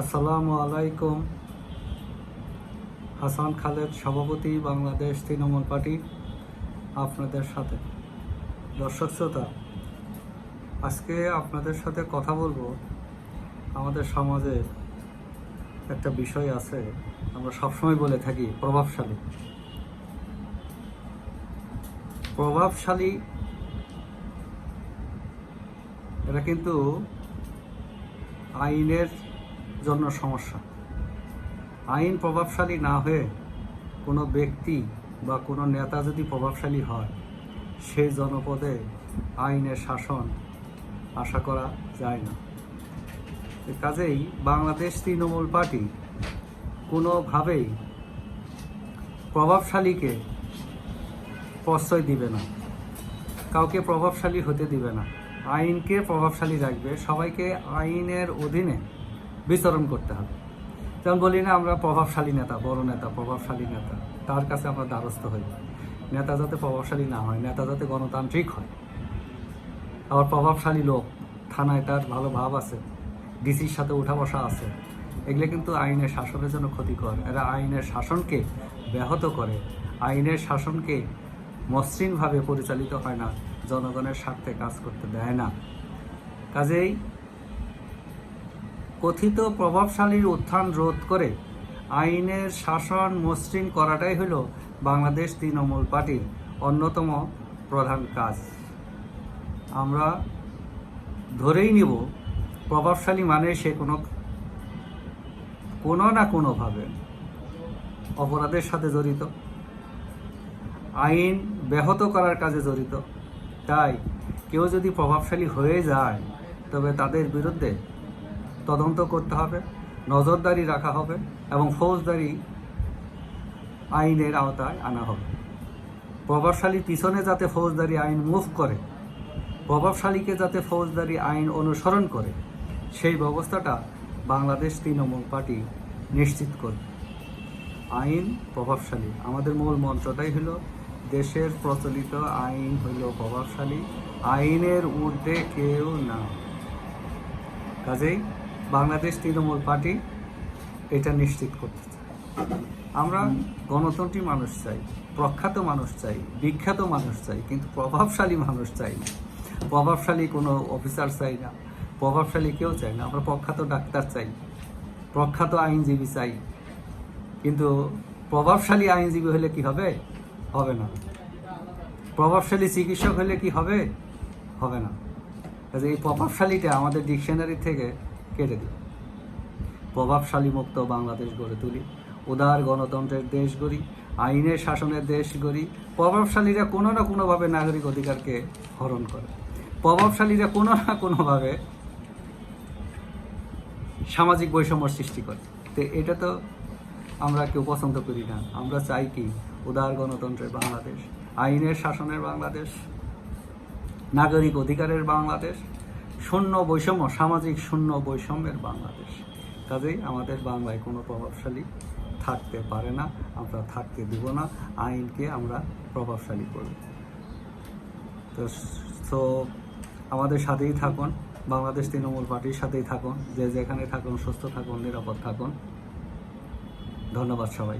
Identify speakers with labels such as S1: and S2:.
S1: আসসালামু আলাইকুম। হাসান খালেদ সভাপতি, বাংলাদেশ তৃণমূল পার্টি, আপনাদের সাথে। দর্শক শ্রোতা, আজকে আপনাদের সাথে কথা বলব। আমাদের সমাজে একটা বিষয় আছে, আমরা সবসময় বলে থাকি, প্রভাবশালী। প্রভাবশালী, এটা কিন্তু আইনের জন্য সমস্যা। আইন প্রভাবশালী না হয়ে কোনো ব্যক্তি বা কোনো নেতা যদি প্রভাবশালী হয় সেই জনপদে আইনের শাসন আশা করা যায় না। কাজেই বাংলাদেশ তৃণমূল পার্টি কোনোভাবেই প্রভাবশালীকে প্রশ্রয় দিবে না, কাউকে প্রভাবশালী হতে দিবে না। আইনকে প্রভাবশালী রাখবে। সবাইকে আইনের অধীনে বিচরণ করতে হবে। যেমন বলি না, আমরা প্রভাবশালী নেতা, বড় নেতা, প্রভাবশালী নেতা, তার কাছে আমরা দ্বারস্থ হই। নেতা যাতে প্রভাবশালী না হয়, নেতা যাতে গণতান্ত্রিক হয়। আবার প্রভাবশালী লোক, থানায় তার ভালো ভাব আছে, ডিসির সাথে উঠা বসা আছে, এগুলো কিন্তু আইনের শাসনের জন্য ক্ষতিকর। এরা আইনের শাসনকে ব্যাহত করে। আইনের শাসনকে মসৃণভাবে পরিচালিত হয় না, জনগণের স্বার্থে কাজ করতে দেয় না। কাজেই কথিত প্রভাবশালীর উত্থান রোধ করে আইনের শাসন মসৃণ করাটাই হলো বাংলাদেশ তৃণমূল পার্টির অন্যতম প্রধান কাজ। আমরা ধরেই নিব, প্রভাবশালী মানে সে কোনো কোনো না কোনোভাবে অপরাধের সাথে জড়িত, আইন ব্যাহত করার কাজে জড়িত। তাই কেউ যদি প্রভাবশালী হয়ে যায়, তবে তাদের বিরুদ্ধে তদন্ত করতে হবে, নজরদারি রাখা হবে এবং ফৌজদারি আইনের আওতায় আনা হবে। প্রভাবশালী পিছনে যাতে ফৌজদারি আইন মুভ করে, প্রভাবশালীকে যাতে ফৌজদারি আইন অনুসরণ করে, সেই ব্যবস্থাটা বাংলাদেশ তৃণমূল পার্টি নিশ্চিত করবে। আইন প্রভাবশালী। আমাদের মূল মন্ত্রটাই হলো, দেশের প্রচলিত আইন হইল প্রভাবশালী। আইনের ঊর্ধ্বে কেউ না। কাজেই বাংলাদেশ তৃণমূল পার্টি এটা নিশ্চিত করতে চায়। আমরা গণতন্ত্রী মানুষ চাই, প্রখ্যাত মানুষ চাই, বিখ্যাত মানুষ চাই, কিন্তু প্রভাবশালী মানুষ চাই না। প্রভাবশালী কোনো অফিসার চাই না, প্রভাবশালী কেউ চাই না। আমরা প্রখ্যাত ডাক্তার চাই, প্রখ্যাত আইনজীবী চাই, কিন্তু প্রভাবশালী আইনজীবী হলে কি হবে? হবে না। প্রভাবশালী চিকিৎসক হলে কি হবে? হবে না। এই প্রভাবশালীটা আমাদের ডিকশনারি থেকে কেটে দিই। প্রভাবশালী মুক্ত বাংলাদেশ গড়ে তুলি। উদার গণতন্ত্রের দেশ গড়ি, আইনের শাসনের দেশ গড়ি। প্রভাবশালীরা কোনো না কোনোভাবে নাগরিক অধিকারকে হরণ করে। প্রভাবশালীরা কোনো না কোনোভাবে সামাজিক বৈষম্য সৃষ্টি করে। তো এটা তো আমরা কেউ পছন্দ করি না। আমরা চাই কি? উদার গণতন্ত্রের বাংলাদেশ, আইনের শাসনের বাংলাদেশ, নাগরিক অধিকারের বাংলাদেশ শূন্য বৈষম্য, সামাজিক শূন্য বৈষম্যের বাংলাদেশ। কাজেই আমাদের বাংলায় কোনো প্রভাবশালী থাকতে পারে না, আমরা থাকতে দিব না, আইনকে আমরা প্রভাবশালী করব। তো সো আমাদের সাথেই থাকুন, বাংলাদেশ তৃণমূল পার্টির সাথেই থাকুন, যে যেখানে থাকুন, সুস্থ থাকুন, নিরাপদ থাকুন। ধন্যবাদ সবাই